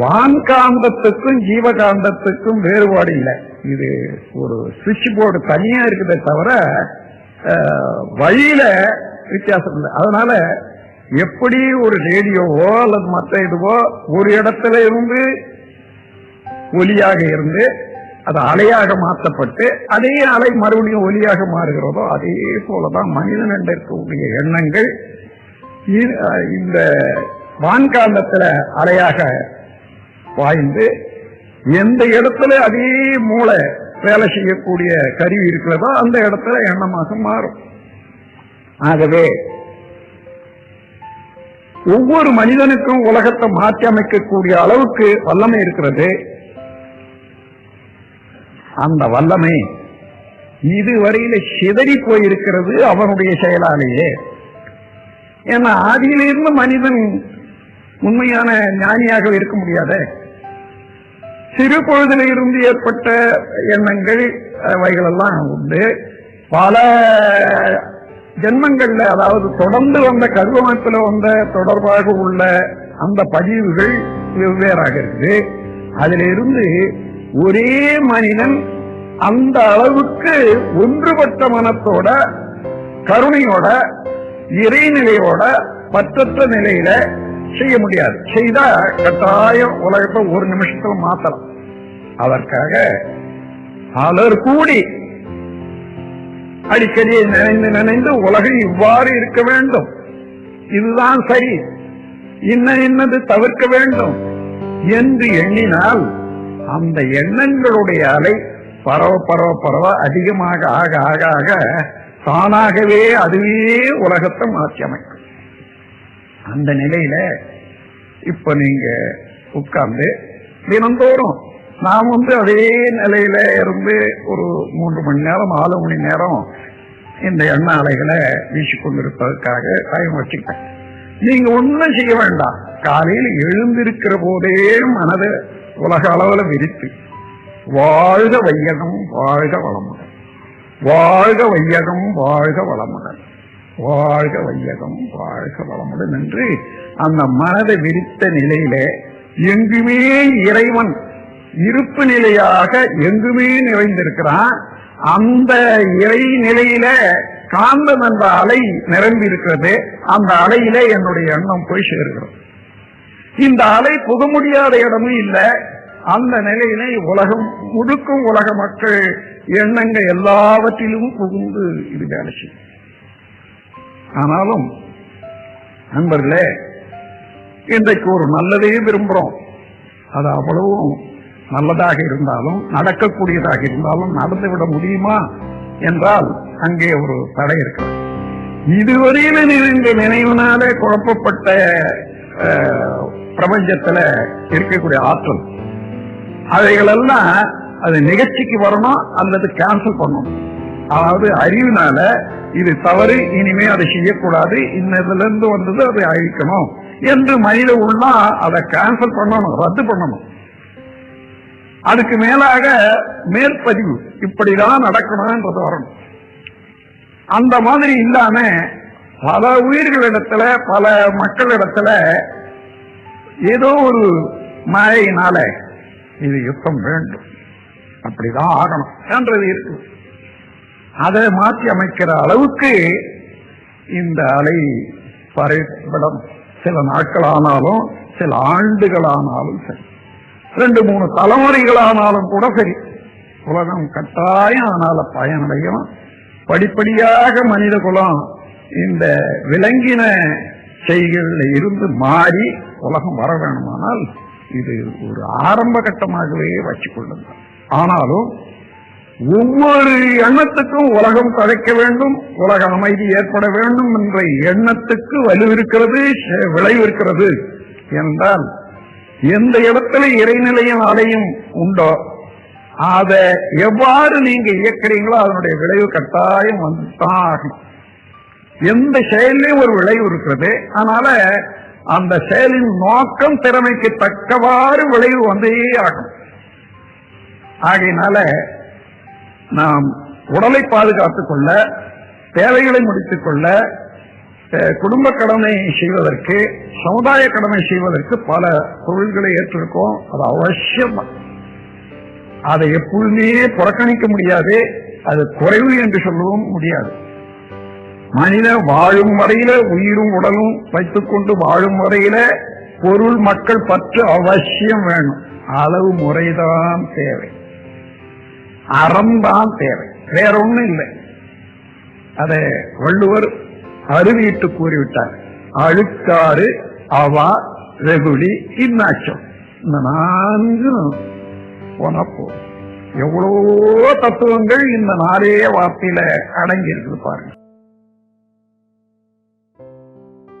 வான்காந்தத்துக்கும் ஜீவகாந்தத்துக்கும் வேறுபாடு இல்லை. இது ஒரு சுவிட்ச் போர்டு தனியா இருக்குதே தவிர வழியில வித்தியாசம் இல்லை. அதனால எப்படி ஒரு ரேடியோவோ அல்லது மற்ற இதுவோ ஒரு இடத்துல இருந்து ஒலியாக இருந்து அது அலையாக மாற்றப்பட்டு அதே அலை மறுபடியும் ஒலியாக மாறுகிறதோ அதே போலதான் மனிதன் என்று இருக்கக்கூடிய எண்ணங்கள் இந்த வான்காந்தத்துல அலையாக பாய்ந்து எந்த இடத்துல அதே மூளை வேலை செய்யக்கூடிய கருவி இருக்கிறதோ அந்த இடத்துல எண்ணமாக மாறும். ஆகவே ஒவ்வொரு மனிதனுக்கும் உலகத்தை மாற்றி அமைக்கக்கூடிய அளவுக்கு வல்லமை இருக்கிறது. அந்த வல்லமை இதுவரையில சிதறி போயிருக்கிறது அவனுடைய செயலாலேயே. ஏன்னா ஆதியிலிருந்து மனிதன் உண்மையான ஞானியாக இருக்க முடியாத. சிறு பொழுதில் இருந்து ஏற்பட்ட எண்ணங்கள் அவைகளெல்லாம் உண்டு. பல ஜென்மங்கள்ல அதாவது தொடர்ந்து வந்த கருவமைப்பில் வந்த தொடர்பாக உள்ள அந்த பதிவுகள் வெவ்வேறாக இருக்கு. அதுல இருந்து ஒரே மனிதன் அந்த அளவுக்கு ஒன்றுபட்ட மனத்தோட கருணையோட இறைநிலையோட பற்றற்ற நிலையில செய்ய முடியாது. செய்தா கட்டாயம் உலகத்தை ஒரு நிமிஷத்துல மாத்தலாம். அதற்காக பலர் கூடி அடிக்கடி நினைந்து நினைந்து உலகம் இவ்வாறு இருக்க வேண்டும். இதுதான் சரி. இன்ன இன்னது தவிர்க்க வேண்டும் என்று எண்ணினால் அந்த எண்ணங்களுடைய அலை பரவ பரவ பரவ அதிகமாக ஆக ஆக ஆக தானாகவே அதுவே உலகத்தை மாற்றி அமைக்கும் அந்த நிலையில இப்ப நீங்க உட்கார்ந்து தினந்தோறும் நாம் வந்து அதே நிலையில இருந்து ஒரு மூன்று மணி நேரம் நாலு மணி நேரம் இந்த எண்ண அலைகளை வீசிக்கொண்டிருப்பதற்காக டைம் வச்சுக்கிட்டேன். நீங்க ஒன்றும் செய்ய வேண்டாம். காலையில் எழுந்திருக்கிற போதே மனதை உலக அளவில் விரித்து வாழ்க வையகம் வாழ்க வளமுடன். வாழ்க வையகம் வாழ்க வளமுடன். வாழ்க வையகம் வாழ்க வளமுடன் என்று அந்த மனதை விரித்த நிலையிலே எங்குமே இறைவன் இருப்பு நிலையாக எங்குமே நிறைந்திருக்கிறான். அந்த இறை நிலையில காந்தம் என்ற அலை நிரம்பி இருக்கிறது அந்த அலையில என்னுடைய எண்ணம் போய் சேர்கிறது. இந்த அலை புக முடியாத இடமும் இல்லை. அந்த நிலையில உலகம் முழுக்கும் உலக மக்கள் எண்ணங்கள் எல்லாவற்றிலும் புகுந்து இது வேலை செய்யும். ஆனாலும் நண்பர்களே இன்றைக்கு ஒரு நல்லதையே விரும்புறோம். அது அவ்வளவும் நல்லதாக இருந்தாலும் நடக்கக்கூடியதாக இருந்தாலும் நடந்துவிட முடியுமா என்றால் அங்கே ஒரு தடை இருக்கிறது. இதுவரையில இந்த நினைவினாலே குழப்பப்பட்ட பிரபஞ்சத்துல இருக்கக்கூடிய ஆற்றல். அவைகளெல்லாம் அது நிகழ்ச்சிக்கு வரணும் அல்லது கேன்சல் பண்ணணும். அதாவது அறிவினால இது தவறு இனிமே அதை செய்யக்கூடாது. இன்னதுல இருந்து வந்தது அதை அழிக்கணும். என்று மனித உள்ளா அதை கேன்சல் பண்ணணும் ரத்து பண்ணணும். அதுக்கு மேலாக மேற்பதிவு இப்படிதான் நடக்கணும்ன்றது வரணும். அந்த மாதிரி இல்லாம பல உயிர்களிடத்துல பல மக்களிடத்துல ஏதோ ஒரு மழையினால இது யுத்தம் வேண்டும். அப்படிதான் ஆகணும். என்றது இருக்கு. அதை மாற்றி அமைக்கிற அளவுக்கு இந்த அலை பரவிடம் சில நாட்கள் ஆனாலும் சில ஆண்டுகளானாலும் சரி. ரெண்டு மூணு தலைமுறைகளானாலும் கூட சரி. உலகம் கட்டாயம் ஆனால பயனடையும் படிப்படியாக மனித குலம் இந்த விலங்கின செய்களில் இருந்து மாறி உலகம் வர வேணுமானால் இது ஒரு ஆரம்ப கட்டமாகவே வச்சுக்கொள்ளுங்கள். ஆனாலும் ஒவ்வொரு எண்ணத்துக்கும் உலகம் தழைக்க வேண்டும் உலக அமைதி ஏற்பட வேண்டும் என்ற எண்ணத்துக்கு வலுவிருக்கிறது விளைவு விளைவிருக்கிறது என்றால் எந்த இடத்துல இறைநிலையும் அலையும் உண்டோ அதை எவ்வாறு நீங்க இயக்கிறீங்களோ அதனுடைய விளைவு கட்டாயம் வந்துதான் ஆகும். எந்த செயலையும் ஒரு விளைவு இருக்கிறது அதனால அந்த செயலின் நோக்கம் திறமைக்கு தக்கவாறு விளைவு வந்தே ஆகும். ஆகையினால நாம் உடலை பாதுகாத்துக் கொள்ள தேவைகளை முடித்துக் கொள்ள குடும்ப கடமை செய்வதற்கு சமுதாய கடமை செய்வதற்கு பல தொழில்களை ஏற்றிருக்கோம். அது அவசியம். அதை எப்பொழுதுமே புறக்கணிக்க முடியாது. அது குறைவு என்று சொல்லவும் முடியாது. மனிதன் வாழும் வரையில உயிரும் உடலும் வைத்துக் கொண்டு வாழும் வரையில பொருள் மக்கள் பற்று அவசியம் வேணும். அளவு முறைதான் தேவை. அறம்தான் தேவை. வேற ஒண்ணும் இல்லை. அதை வள்ளுவர் அருவிட்டு கூறிவிட்டார். அழுக்காறு அவா வெகுளி இன்னாச்சம் இந்த நான்கு போனப்போ போதும். எவ்வளவோ தத்துவங்கள் இந்த நாளே வார்த்தையில அடங்கி இருக்கு பாருங்க.